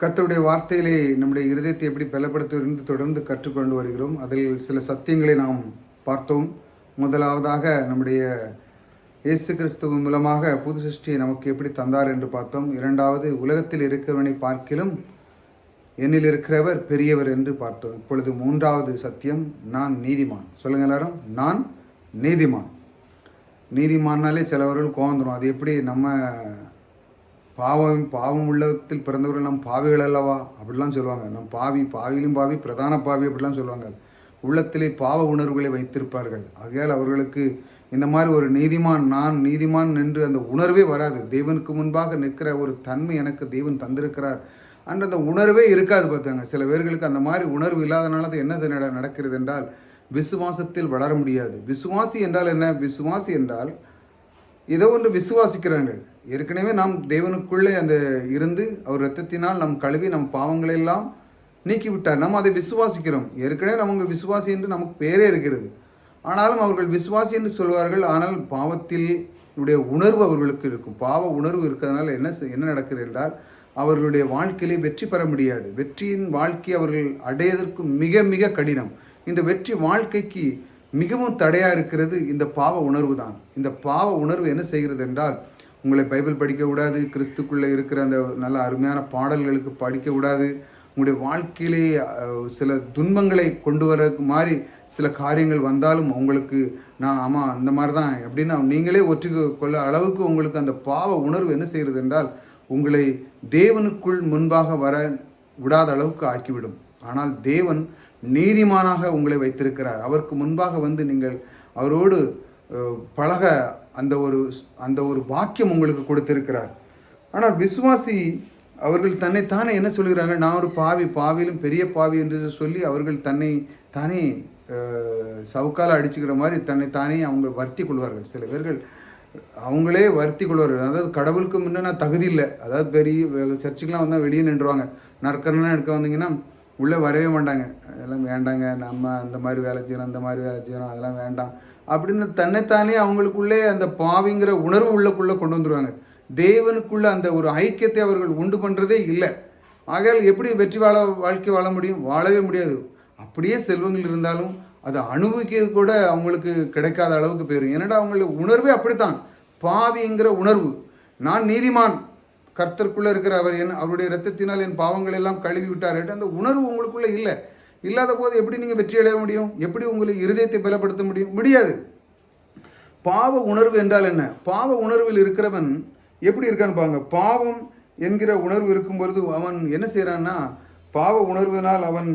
கத்தருடைய வார்த்தையிலே நம்முடைய இருதயத்தை எப்படி பலப்படுத்துவது தொடர்ந்து கற்றுக்கொண்டு வருகிறோம். அதில் சில சத்தியங்களை நாம் பார்த்தோம். முதலாவதாக நம்முடைய இயேசு கிறிஸ்துவின் மூலமாக புது சிருஷ்டியை நமக்கு எப்படி தந்தார் என்று பார்த்தோம். இரண்டாவது உலகத்தில் இருக்கிறவனை பார்க்கிலும் என்னில் இருக்கிறவர் பெரியவர் என்று பார்த்தோம். இப்பொழுது மூன்றாவது சத்தியம் நான் நீதிமான். சொல்லுங்க எல்லாரும் நான் நீதிமான். நீதிமான்னாலே சிலவர்கள் கோவந்துடும் அது எப்படி நம்ம பாவம் பாவம் உள்ளத்தில் பிறந்தவர்கள் நம் பாவிகள் அல்லவா? அப்படிலாம் சொல்லுவாங்க. நம் பாவி பாவிலும் பாவி பிரதான பாவி அப்படிலாம் சொல்லுவாங்க. உள்ளத்திலே பாவ உணர்வுகளை வைத்திருப்பார்கள். ஆகையால் அவர்களுக்கு இந்த மாதிரி ஒரு நீதிமான் நான் நீதிமான் என்று அந்த உணர்வே வராது. தேவனுக்கு முன்பாக நிற்கிற ஒரு தன்மை எனக்கு தேவன் தந்திருக்கிறார் அன்று அந்த உணர்வே இருக்காது பார்த்தாங்க. சில பேர்களுக்கு அந்த மாதிரி உணர்வு இல்லாதனால அது என்ன நடக்கிறது என்றால் விசுவாசத்தில் வளர முடியாது. விசுவாசி என்றால் என்ன? விசுவாசி என்றால் ஏதோ ஒன்று விசுவாசிக்கிறாங்க ஏற்கனவே நாம் தேவனுக்குள்ளே அந்த இருந்து அவர் இரத்தத்தினால் நம் கழுவி நம் பாவங்களை எல்லாம் நீக்கி நம்ம அதை விசுவாசிக்கிறோம். ஏற்கனவே நமக்கு விசுவாசி என்று நமக்கு பேரே இருக்கிறது. ஆனாலும் அவர்கள் விசுவாசி என்று சொல்வார்கள். ஆனால் பாவத்தில் உடைய உணர்வு அவர்களுக்கு இருக்கும். பாவ உணர்வு இருக்கிறதுனால என்ன என்ன நடக்கிறது என்றால் அவர்களுடைய வாழ்க்கையிலே வெற்றி பெற முடியாது. வெற்றியின் வாழ்க்கை அவர்கள் அடையதற்கு மிக மிக கடினம். இந்த வெற்றி வாழ்க்கைக்கு மிகவும் தடையாக இருக்கிறது இந்த பாவ உணர்வு தான். இந்த பாவ உணர்வு என்ன செய்கிறது என்றால் உங்களை பைபிள் படிக்க விடாது கிறிஸ்துக்குள்ளே இருக்கிற அந்த நல்ல அருமையான பாடல்களுக்கு படிக்க விடாது. உங்களுடைய வாழ்க்கையிலே சில துன்பங்களை கொண்டு வர மாதிரி சில காரியங்கள் வந்தாலும் உங்களுக்கு நான் ஆமாம் இந்த மாதிரி தான் எப்படின்னா நீங்களே ஒற்றி கொள்ள அளவுக்கு உங்களுக்கு அந்த பாவ உணர்வு என்ன செய்கிறது என்றால் உங்களை தேவனுக்குள் முன்பாக வர விடாத அளவுக்கு ஆக்கிவிடும். ஆனால் தேவன் நீதிமானாக உங்களை வைத்திருக்கிறார். அவருக்கு முன்பாக வந்து நீங்கள் அவரோடு பழக அந்த ஒரு அந்த ஒரு பாக்கியம் உங்களுக்கு கொடுத்திருக்கிறார். ஆனால் விசுவாசி அவர்கள் தன்னை தானே என்ன சொல்கிறாங்க? நான் ஒரு பாவி பாவியிலும் பெரிய பாவி என்று சொல்லி அவர்கள் தன்னை தானே சவுக்கால் அடிச்சுக்கிற மாதிரி தன்னை தானே அவங்க வருத்தி கொள்வார்கள். சில பேர்கள் அவங்களே வருத்தி கொள்வார்கள். அதாவது கடவுளுக்கு முன்னே நான் தகுதி இல்லை. அதாவது பெரிய சர்ச்சுக்கெலாம் வந்தால் வெளியே நின்றுவாங்க. நற்கரணம் எடுக்க வந்தீங்கன்னா உள்ளே வரவே மாட்டாங்க. அதெல்லாம் வேண்டாங்க. நம்ம அந்த மாதிரி வேலை செய்யணும் அந்த மாதிரி வேலை செய்யணும். அதெல்லாம் வேண்டாம். அப்படின்னு தன்னைத்தானே அவங்களுக்குள்ளே அந்த பாவிங்கிற உணர்வு உள்ளக்குள்ளே கொண்டு வந்துடுவாங்க தேவனுக்குள்ள அந்த ஒரு ஐக்கியத்தை அவர்கள் உண்டு பண்ணுறதே இல்லை. ஆகையால் எப்படி வெற்றி வாழ வாழ்க்கை வாழ முடியும்? வாழவே முடியாது. அப்படியே செல்வங்கள் இருந்தாலும் அதை அனுபவிக்கிறது கூட அவங்களுக்கு கிடைக்காத அளவுக்கு போயிடும் ஏன்னா அவங்களுடைய உணர்வே அப்படித்தான். பாவிங்கிற உணர்வு. நான் நீதிமான். கர்த்தருக்குள்ளே இருக்கிற அவர் என் அவருடைய ரத்தத்தினால் என் பாவங்கள் எல்லாம் கழுவி விட்டார் என்று அந்த உணர்வு உங்களுக்குள்ளே இல்லை. இல்லாத போது எப்படி நீங்கள் வெற்றி அடைய முடியும்? எப்படி உங்களுக்கு இருதயத்தை பலப்படுத்த முடியும்? முடியாது. பாவ உணர்வு என்றால் என்ன? பாவ உணர்வில் இருக்கிறவன் எப்படி இருக்கான்னு பாருங்க. பாவம் என்கிற உணர்வு இருக்கும் பொழுது அவன் என்ன செய்கிறான்னா பாவ உணர்வினால் அவன்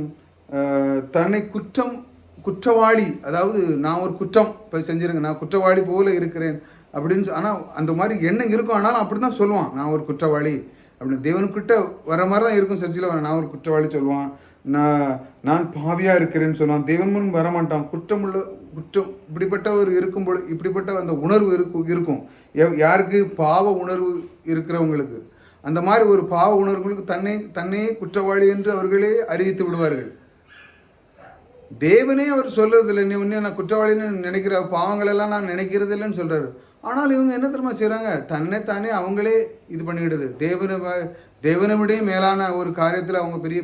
தன்னை குற்றம் குற்றவாளி அதாவது நான் ஒரு குற்றம் இப்போ செஞ்சிருங்க நான் குற்றவாளி போல இருக்கிறேன் அப்படின்னு ஆனால் அந்த மாதிரி எண்ணம் இருக்கும். ஆனாலும் அப்படி தான் சொல்லுவான். நான் ஒரு குற்றவாளி அப்படின்னு. தேவனுக்கிட்ட வர மாதிரி தான் இருக்கும். சர்ச்சில் நான் ஒரு குற்றவாளி சொல்லுவான். நான் நான் பாவியாக இருக்கிறேன்னு சொன்னான். தேவன் முன் வரமாட்டான். குற்றமுள்ள குற்றம் இப்படிப்பட்டவர் இருக்கும்பொழுது இப்படிப்பட்ட அந்த உணர்வு இருக்கும். இருக்கும் யாருக்கு? பாவ உணர்வு இருக்கிறவங்களுக்கு. அந்த மாதிரி ஒரு பாவ உணர்வுகளுக்கு தன்னை தன்னையே குற்றவாளி என்று அவர்களே அறிவித்து விடுவார்கள். தேவனே அவர் சொல்கிறதில்ல நீ ஒன்றே நான் குற்றவாளின்னு நினைக்கிற பாவங்களெல்லாம் நான் நினைக்கிறது இல்லைன்னு சொல்றாரு. ஆனால் இவங்க என்ன தெரியுமா செய்கிறாங்க தன்னை தானே அவங்களே இது பண்ணிக்கிடுது. தேவனை வ- தேவனை விட மேலான ஒரு காரியத்தில் அவங்க பெரிய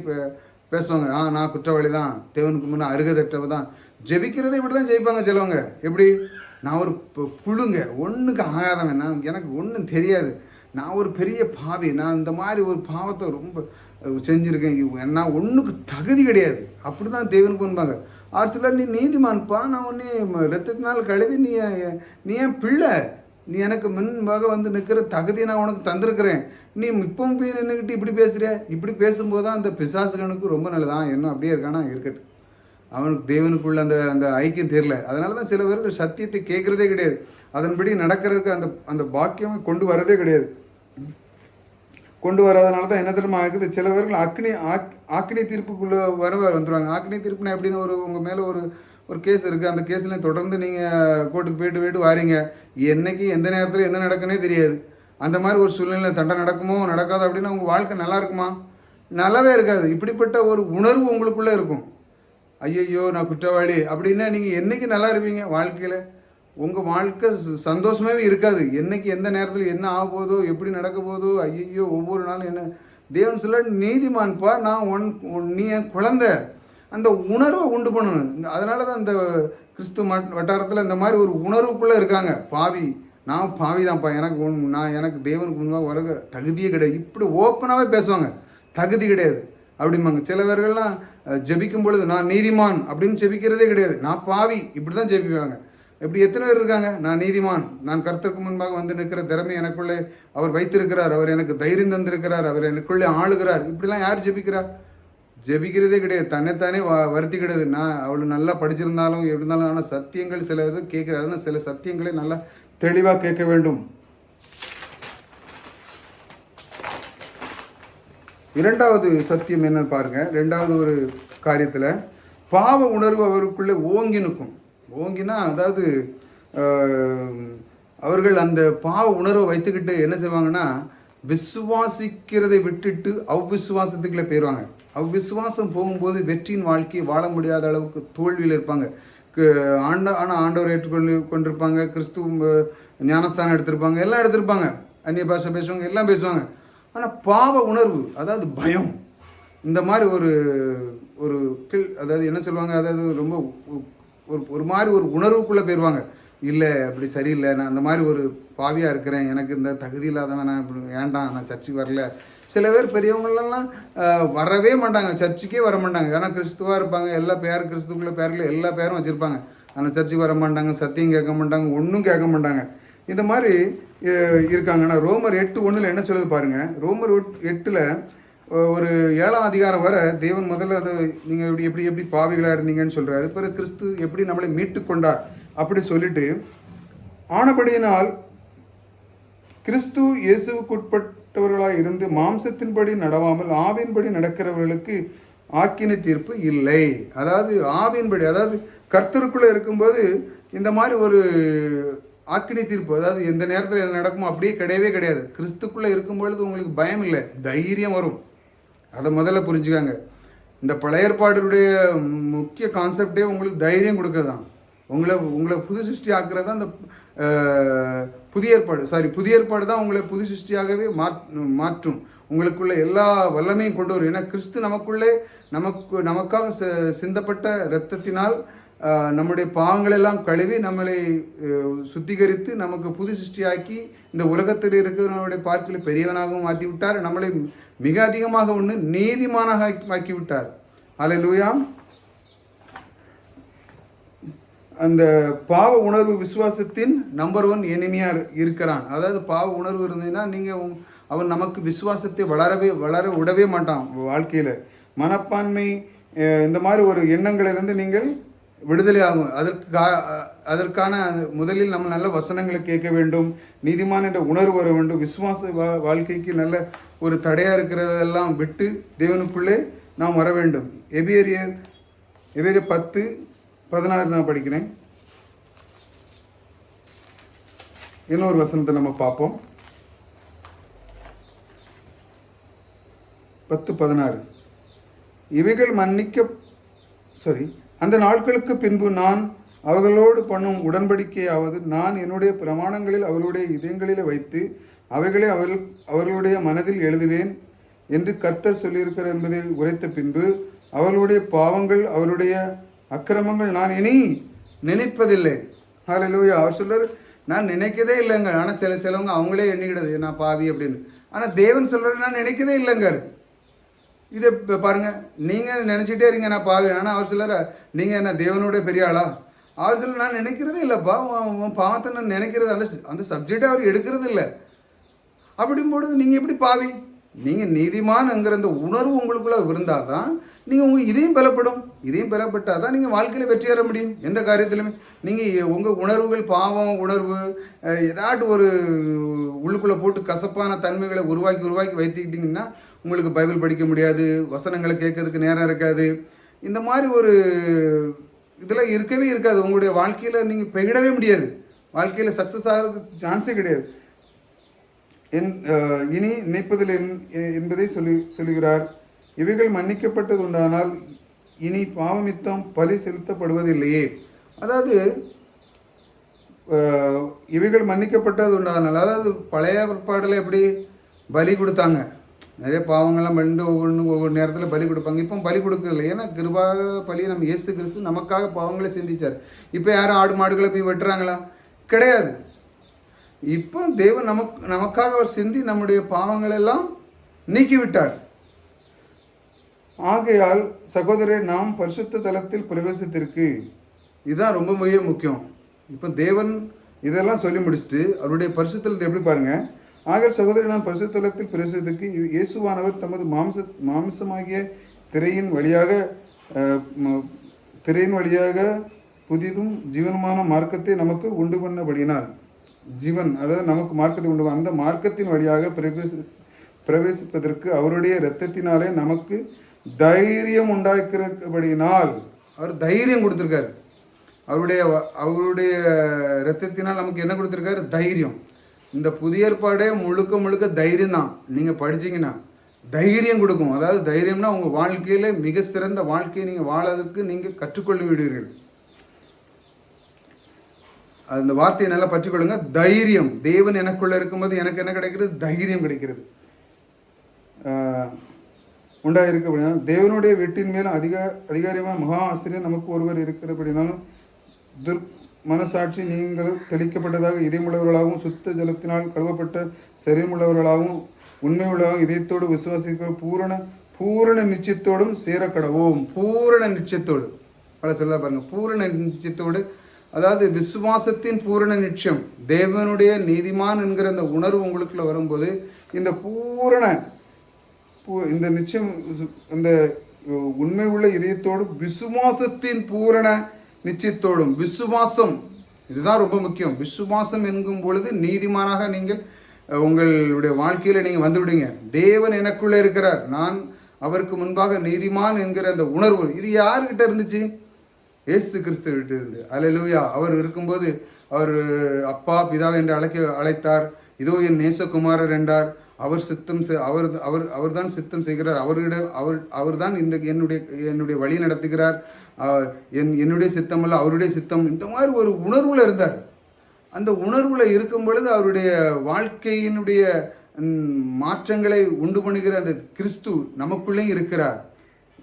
பேசுவாங்க ஆ நான் குற்றவாளி தான் தேவனுக்கு முன்னே அருகதற்றவ தான் ஜெபிக்கிறதை இப்படி தான் ஜெயிப்பாங்க சிலவங்க. எப்படி? நான் ஒரு பு- புழுங்க ஒன்றுக்கு ஆகாதவன். நான் எனக்கு ஒன்றும் தெரியாது. நான் ஒரு பெரிய பாவி. நான் இந்த மாதிரி ஒரு பாவத்தை ரொம்ப செஞ்சுருக்கேன். செஞ்சிருக்கேன் நான் ஒன்றுக்கு தகுதி கிடையாது. அப்படி தான் தேவனுக்கு முன்பாங்க. ஆர்த்தில் நீ நீதிமான்ப்பா. நான் உன்னை ரத்தத்தினால் கழுவி நீ நீ என் பிள்ளை. நீ எனக்கு முன்பாக வந்து நிற்கிற தகுதியை நான் உனக்கு தந்திருக்கிறேன். நீ இப்பவும் போய் நின்றுக்கிட்டு இப்படி பேசுகிற இப்படி பேசும்போது தான் அந்த பிசாசுகனுக்கு ரொம்ப நல்லதான். என்ன அப்படியே இருக்கானா? இருக்கட்டும். அவனுக்கு தேவனுக்குள்ள அந்த அந்த ஐக்கியம் தெரியல. அதனால தான் சில பேருக்கு சத்தியத்தை கேட்குறதே கிடையாது. அதன்படி நடக்கிறதுக்கு அந்த அந்த பாக்கியமே கொண்டு வரதே கிடையாது. கொண்டு வராதனால தான் என்ன தெரியுமா ஆகுது? சில பேர்கள் அக்னி ஆக் ஆக்கினி தீர்ப்புக்குள்ளே வர வந்துடுவாங்க ஆக்கினி தீர்ப்புனா எப்படின்னு ஒரு உங்கள் மேலே ஒரு ஒரு கேஸ் இருக்குது அந்த கேஸில் தொடர்ந்து நீங்கள் கோர்ட்டுக்கு போயிட்டு போயிட்டு வாரீங்க. என்னைக்கு எந்த நேரத்தில் என்ன நடக்குன்னே தெரியாது. அந்த மாதிரி ஒரு சூழ்நிலை தண்டை நடக்குமோ நடக்காதோ அப்படின்னா உங்கள் வாழ்க்கை நல்லா இருக்குமா? நல்லாவே இருக்காது. இப்படிப்பட்ட ஒரு உணர்வு உங்களுக்குள்ளே இருக்கும். ஐயையோ நான் குற்றவாளி அப்படின்னா நீங்கள் என்னைக்கு நல்லா இருப்பீங்க வாழ்க்கையில்? உங்கள் வாழ்க்கை ச- இருக்காது. என்னைக்கு எந்த நேரத்தில் என்ன ஆக போதோ எப்படி நடக்க போதோ ஐயையோ ஒவ்வொரு நாளும் என்ன? தேவன் சொல்ல நீதிமான்ப்பா நான் உன் உன்- நீ என் குழந்த. அந்த உணர்வை உண்டு பண்ணணும். அதனால தான் அந்த கிறிஸ்து மட் வட்டாரத்தில் இந்த மாதிரி ஒரு உணர்வுக்குள்ளே இருக்காங்க. பாவி. நான் பாவிதான்ப்பா எனக்கு உன் நான் எனக்கு தேவனுக்கு முன்பாக வர தகுதியே கிடையாது. இப்படி ஓப்பனாகவே பேசுவாங்க. தகுதி கிடையாது. அப்படிம்பாங்க. சில பேர்கள்லாம் ஜெபிக்கும் பொழுது நான் நீதிமான் அப்படின்னு ஜெபிக்கிறதே கிடையாது. நான் பாவி. இப்படி தான் ஜெபிப்பாங்க. இப்படி எத்தனை பேர் இருக்காங்க? நான் நீதிமான். நான் கர்த்தருக்கு முன்பாக வந்து நிற்கிற திறமை எனக்குள்ளே அவர் வைத்திருக்கிறார். அவர் எனக்கு தைரியம் தந்திருக்கிறார். அவர் எனக்குள்ளே ஆளுகிறார். இப்படிலாம் யார் ஜெபிக்கிறார் ஜெபிக்கிறதே கிடையாது. தன்னைத்தானே வ வருத்தி கிடையாது நான் அவ்வளோ நல்லா படிச்சிருந்தாலும் எப்படி இருந்தாலும் ஆனால் சத்தியங்கள் சில இது கேட்குறாரு. ஆனால் சில சத்தியங்களை நல்லா தெளிவாக கேட்க வேண்டும். இரண்டாவது சத்தியம் என்னன்னு பாருங்க. ரெண்டாவது ஒரு காரியத்தில் பாவ உணர்வு அவருக்குள்ளே ஓங்கி நிற்கும். ஓங்கினா அதாவது அவர்கள் அந்த பாவ உணர்வை வைத்துக்கிட்டு என்ன செய்வாங்கன்னா விசுவாசிக்கிறதை விட்டுட்டு அவ்விசுவாசத்துக்குள்ளே போயிடுவாங்க அவ்விசுவாசம் போகும்போது வெற்றியின் வாழ்க்கையை வாழ முடியாத அளவுக்கு தோல்வியில் இருப்பாங்க. ஆண்ட ஆனால் ஆண்டவர் ஏற்றுக்கொண்டு கொண்டிருப்பாங்க. கிறிஸ்துவ ஞானஸ்தானம் எடுத்திருப்பாங்க. எல்லாம் எடுத்திருப்பாங்க. அந்நிய பாஷை பேசுவாங்க எல்லாம் பேசுவாங்க. ஆனால் பாவ உணர்வு அதாவது பயம் இந்த மாதிரி ஒரு ஒரு கில் அதாவது என்ன சொல்லுவாங்க? அதாவது ரொம்ப ஒரு ஒரு மாதிரி ஒரு உணர்வுக்குள்ளே போயிடுவாங்க இல்லை அப்படி சரியில்லை. நான் அந்த மாதிரி ஒரு பாவியாக இருக்கிறேன். எனக்கு இந்த தகுதி இல்லாதவன் நான் வேண்டாம். நான் சர்ச்சுக்கு வரல. சில பேர் பெரியவங்களெல்லாம் வரவே மாட்டாங்க. சர்ச்சுக்கே வர மாட்டாங்க. ஏன்னா கிறிஸ்துவாக இருப்பாங்க. எல்லா பேர் கிறிஸ்துக்குள்ள பேரில் எல்லா பேரும் வச்சுருப்பாங்க. ஆனால் சர்ச்சுக்கு வர மாட்டாங்க. சத்தியம் கேட்க மாட்டாங்க. ஒன்றும் கேட்க மாட்டாங்க. இந்த மாதிரி இருக்காங்கன்னா ரோமர் எட்டு ஒன்றில் என்ன சொல்லுது பாருங்கள் ரோமர் எட்டில் ஒரு ஏழாம் அதிகாரம் வர தேவன் முதல்ல அதை நீங்கள் எப்படி எப்படி எப்படி பாவிகளாக இருந்தீங்கன்னு சொல்கிறாரு பிறகு கிறிஸ்து எப்படி நம்மளை மீட்டு கொண்டார் அப்படி சொல்லிட்டு ஆனபடியினால் கிறிஸ்து இயேசுவுக்குட்பட்டவர்களாய் இருந்து மாம்சத்தின்படி நடவாமல் ஆவின்படி நடக்கிறவர்களுக்கு ஆக்கின தீர்ப்பு இல்லை. அதாவது ஆவின்படி அதாவது கர்த்தருக்குள்ளே இருக்கும்போது இந்த மாதிரி ஒரு ஆக்கினை தீர்ப்பு அதாவது எந்த நேரத்தில் என்ன நடக்குமோ அப்படியே கிடையவே கிடையாது. கிறிஸ்துக்குள்ளே இருக்கும் பொழுது உங்களுக்கு பயம் இல்லை தைரியம் வரும். அதை முதல்ல புரிஞ்சுக்காங்க. இந்த பழைய ஏற்பாடுடைய முக்கிய கான்செப்டே உங்களுக்கு தைரியம் கொடுக்கறதான் உங்களை உங்களை புது சிருஷ்டி ஆக்குறது தான் இந்த புதிய ஏற்பாடு சாரி புதிய ஏற்பாடு தான் உங்களை புது சிருஷ்டியாகவே மாற்றும். உங்களுக்குள்ள எல்லா வல்லமையும் கொண்டு வரும். ஏன்னா கிறிஸ்து நமக்குள்ளே நமக்கு நமக்காக சிந்தப்பட்ட இரத்தத்தினால் நம்முடைய பாவங்களெல்லாம் கழுவி நம்மளை சுத்திகரித்து நமக்கு புது சிருஷ்டியாக்கி இந்த உலகத்தில் இருக்கிறவனுடைய பார்க்கல பெரியவனாகவும் மாற்றி விட்டார் நம்மளை மிக அதிகமாக ஒன்று நீதிமானாக ஆக்கி- அலை லூயாம் அந்த பாவ உணர்வு விசுவாசத்தின் நம்பர் ஒன் எனிமியா இருக்கிறான். அதாவது பாவ உணர்வு இருந்ததுன்னா நீங்கள் அவன் நமக்கு விசுவாசத்தை வளரவே வளர விடவே மாட்டான் வாழ்க்கையில். மனப்பான்மை இந்த மாதிரி ஒரு எண்ணங்களிலிருந்து நீங்கள் விடுதலை ஆகும். அதற்கு கா- அதற்கான முதலில் நம்ம நல்ல வசனங்களை கேட்க வேண்டும். நீதிமான என்ற உணர்வு வர வேண்டும். விசுவாச வா வாழ்க்கைக்கு நல்ல ஒரு தடையாக இருக்கிறதெல்லாம் விட்டு தேவனுக்குள்ளே நாம் வர வேண்டும். எபியரியர் எபியரியர் பத்து பதினாறு நான் படிக்கிறேன். இன்னொரு வசனத்தை நம்ம பார்ப்போம். பத்து பதினாறு. இவைகள் மன்னிக்க சாரி அந்த நாட்களுக்கு பின்பு நான் அவர்களோடு பண்ணும் உடன்படிக்கையாவது நான் என்னுடைய பிரமாணங்களில் அவர்களுடைய இதயங்களில் வைத்து அவைகளை அவர்கள் அவர்களுடைய மனதில் எழுதுவேன் என்று கர்த்தர் சொல்லியிருக்கிறார் என்பதை உரைத்த பின்பு அவர்களுடைய பாவங்கள் அவருடைய அக்கிரமங்கள் நான் இனி நினைப்பதில்லை. ஹalleluya அவர் சொல்கிறார் நான் நினைக்கதே இல்லைங்க. ஆனால் சில சிலவங்க அவங்களே எண்ணிக்கிடுது. நான் பாவி அப்படின்னு. ஆனால் தேவன் சொல்கிறார் நான் நினைக்கதே இல்லைங்க இதை இப்போ நீங்கள் நினச்சிட்டே இருங்க. நான் பாவி. ஆனால் அவர் சொல்லுற நீங்கள் என்ன தேவனோட பெரிய ஆளா? அவர் சொல்ல நான் நினைக்கிறதே இல்லைப்பா. உன் பாவத்தை நான் நினைக்கிறது அந்த அந்த சப்ஜெக்டை அவர் எடுக்கிறது இல்லை அப்படிம்போது நீங்கள் எப்படி பாவி? நீங்கள் நீதிமான்ங்கிற அந்த உணர்வு உங்களுக்குள்ளே இருந்தால் தான் நீங்கள் உங்கள் இதையும் பலப்படும். இதையும் பலப்பட்டால் தான் நீங்கள் வாழ்க்கையில் வெற்றி பெற முடியும். எந்த காரியத்திலுமே. நீங்கள் உங்கள் உணர்வுகள் பாவம் உணர்வு ஏதாட்டு ஒரு உள்ளுக்குள்ளே போட்டு கசப்பான தன்மைகளை உருவாக்கி உருவாக்கி வைத்துக்கிட்டிங்கன்னா உங்களுக்கு பைபிள் படிக்க முடியாது வசனங்களை கேட்கறதுக்கு நேரம் இருக்காது. இந்த மாதிரி ஒரு இதெல்லாம் இருக்கவே இருக்காது. உங்களுடைய வாழ்க்கையில் நீங்கள் பெகிடவே முடியாது. வாழ்க்கையில் சக்ஸஸ் ஆகிறதுக்கு சான்ஸே கிடையாது. என் இனி நினைப்பதில் என்- என்பதை சொல்லி சொல்லுகிறார். இவைகள் மன்னிக்கப்பட்டது உண்டானால் இனி பாவமித்தம் பலி செலுத்தப்படுவதில்லையே. அதாவது இவைகள் மன்னிக்கப்பட்டது உண்டானால் அதாவது பழைய பிற்பாடில் எப்படி பலி கொடுத்தாங்க. நிறைய பாவங்கள்லாம் பண்ணிட்டு ஒவ்வொன்று ஒவ்வொரு நேரத்தில் பலி கொடுப்பாங்க. இப்போ பலி கொடுக்கறதில்ல ஏன்னா கிருபாக பலியை நம்ம இயேசு கிறிஸ்து நமக்காக பாவங்களை சிந்திச்சார். இப்போ யாரும் ஆடு மாடுகளை போய் வெட்டுறாங்களா? கிடையாது. இப்போ தேவன் நமக்கு நமக்காக அவர் சிந்தி நம்முடைய பாவங்களெல்லாம் நீக்கிவிட்டார். ஆகையால் சகோதரர் நாம் பரிசுத்த தலத்தில் பிரவேசத்திற்கு இதுதான் ரொம்ப மிக முக்கியம். இப்போ தேவன் இதெல்லாம் சொல்லி முடிச்சுட்டு அவருடைய பரிசுத்தலத்தை எப்படி பாருங்க? ஆக சகோதரி நாம் பரிசுத்தலத்தில் பிரவேசத்துக்கு இயேசுவானவர் தமது மாம்ச மாம்சமாகிய திரையின் வழியாக திரையின் வழியாக புதிதும் ஜீவனமான மார்க்கத்தை நமக்கு உண்டு பண்ணபடியினால் ஜீவன் அதாவது நமக்கு மார்க்கத்தை உண்டு அந்த மார்க்கத்தின் வழியாக பிரவேசி பிரவேசிப்பதற்கு அவருடைய இரத்தத்தினாலே நமக்கு தைரியம் உண்டாக்கிறபடியினால் அவர் தைரியம் கொடுத்துருக்காரு. அவருடைய அவருடைய இரத்தத்தினால் நமக்கு என்ன கொடுத்துருக்காரு? தைரியம். இந்த புதிய ஏற்பாடே முழுக்க முழுக்க தைரியம் தான். நீங்கள் படிச்சீங்கன்னா தைரியம் கொடுக்கும். அதாவது தைரியம்னா உங்கள் வாழ்க்கையில் மிக சிறந்த வாழ்க்கையை நீங்கள் வாழறதுக்கு நீங்கள் கற்றுக்கொள்ள விடுவீர்கள் அந்த வார்த்தையை நல்லா பற்றிக்கொள்ளுங்க. தைரியம். தேவன் எனக்குள்ளே இருக்கும்போது எனக்கு என்ன கிடைக்கிறது? தைரியம் கிடைக்கிறது. உண்டாக இருக்க அப்படின்னா தேவனுடைய வீட்டின் மேல் அதிக அதிகாரியமாக மகா ஆசிரியர் நமக்கு ஒருவர் இருக்கிறபடினாலும் துர் மனசாட்சி நீங்கள் தெளிக்கப்பட்டதாக இதயமுள்ளவர்களாகவும் சுத்த ஜலத்தினால் கழுவப்பட்ட சரீரமுள்ளவர்களாகவும் உண்மை உள்ளதாகவும் இதயத்தோடு விசுவாசிக்க பூரண பூரண நிச்சயத்தோடும் சேரக்கடவோம். பூரண நிச்சயத்தோடு. பல சொல்ல பாருங்கள் பூரண நிச்சயத்தோடு அதாவது விசுவாசத்தின் பூரண நிச்சயம் தேவனுடைய நீதிமான் என்கிற அந்த உணர்வு உங்களுக்குள்ள வரும்போது இந்த பூரண பூ- இந்த நிச்சயம் இந்த உண்மை உள்ள இதயத்தோடும் விசுவாசத்தின் பூரண நிச்சயத்தோடும் விசுவாசம் இதுதான் ரொம்ப முக்கியம். விசுவாசம் என்கும் பொழுது நீதிமானாக நீங்கள் உங்களுடைய வாழ்க்கையில் நீங்கள் வந்துவிடுங்க தேவன் எனக்குள்ளே இருக்கிறார். நான் அவருக்கு முன்பாக நீதிமான் என்கிற அந்த உணர்வு. இது யாருக்கிட்ட இருந்துச்சு? இயேசு கிறிஸ்து விட்டிருந்து அவர் இருக்கும்போது அவர் அப்பா பிதா என்று அழைக்க அழைத்தார். இதோ என் நேசகுமாரர் என்றார். அவர் சித்தம் அவர் அவர் அவர்தான் சித்தம் செய்கிறார். அவரிட அவர் அவர்தான் இந்த என்னுடைய என்னுடைய வழி நடத்துகிறார். என் என்னுடைய சித்தம் அல்ல அவருடைய சித்தம். இந்த மாதிரி ஒரு உணர்வில் இருந்தார். அந்த உணர்வில் இருக்கும் பொழுது அவருடைய வாழ்க்கையினுடைய மாற்றங்களை உண்டு பண்ணுகிற அந்த கிறிஸ்து நமக்குள்ளேயும் இருக்கிறார்.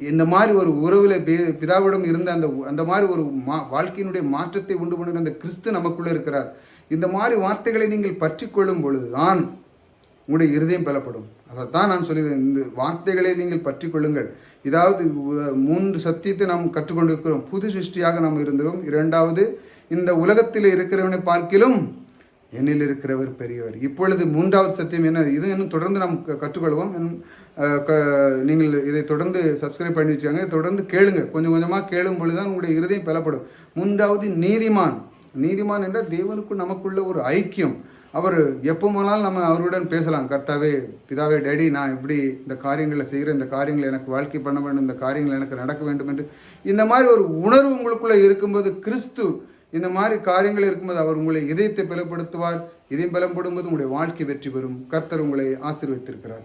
இந்த மாதிரி ஒரு உறவில் பிதாவிடம் இருந்த அந்த அந்த மாதிரி ஒரு மா வாழ்க்கையினுடைய மாற்றத்தை உண்டு பண்ணுகிற அந்த கிறிஸ்து நமக்குள்ளே இருக்கிறார். இந்த மாதிரி வார்த்தைகளை நீங்கள் பற்றி கொள்ளும் பொழுதுதான் உங்களுடைய இருதயம் பலப்படும். அதைத்தான் நான் சொல்லுவேன் இந்த வார்த்தைகளை நீங்கள் பற்றி கொள்ளுங்கள் இதாவது மூன்று சத்தியத்தை நாம் கற்றுக்கொண்டிருக்கிறோம். புது சிருஷ்டியாக நாம் இருந்தோம். இரண்டாவது இந்த உலகத்தில் இருக்கிறவனை பார்க்கிலும் என்னில் இருக்கிறவர் பெரியவர். இப்பொழுது மூன்றாவது சத்தியம் என்ன? இது இன்னும் தொடர்ந்து நாம் கற்றுக்கொள்வோம். நீங்கள் இதை தொடர்ந்து சப்ஸ்கிரைப் பண்ணி வச்சுக்கோங்க. தொடர்ந்து கேளுங்க. கொஞ்சம் கொஞ்சமாக கேளும் பொழுது தான் உங்களுடைய இருதயம் பலப்படும். மூன்றாவது நீதிமான். நீதிமான் என்றால் தேவனுக்கும் நமக்குள்ள ஒரு ஐக்கியம். அவர் எப்போ போனாலும் நம்ம அவருடன் பேசலாம். கர்த்தாவே பிதாவே டேடி நான் இப்படி இந்த காரியங்களை செய்கிறேன். இந்த காரியங்களை எனக்கு வாழ்க்கை பண்ண வேண்டும். இந்த காரியங்கள் எனக்கு நடக்க வேண்டும் என்று. இந்த மாதிரி ஒரு உணர்வு உங்களுக்குள்ளே இருக்கும்போது கிறிஸ்து இந்த மாதிரி காரியங்கள் இருக்கும்போது அவர் உங்களை இதயத்தை பலப்படுத்துவார். இதயம் பலப்படும்போது உங்களுடைய வாழ்க்கை வெற்றி பெறும். கர்த்தர் உங்களை ஆசீர்வதித்திருக்கிறார்.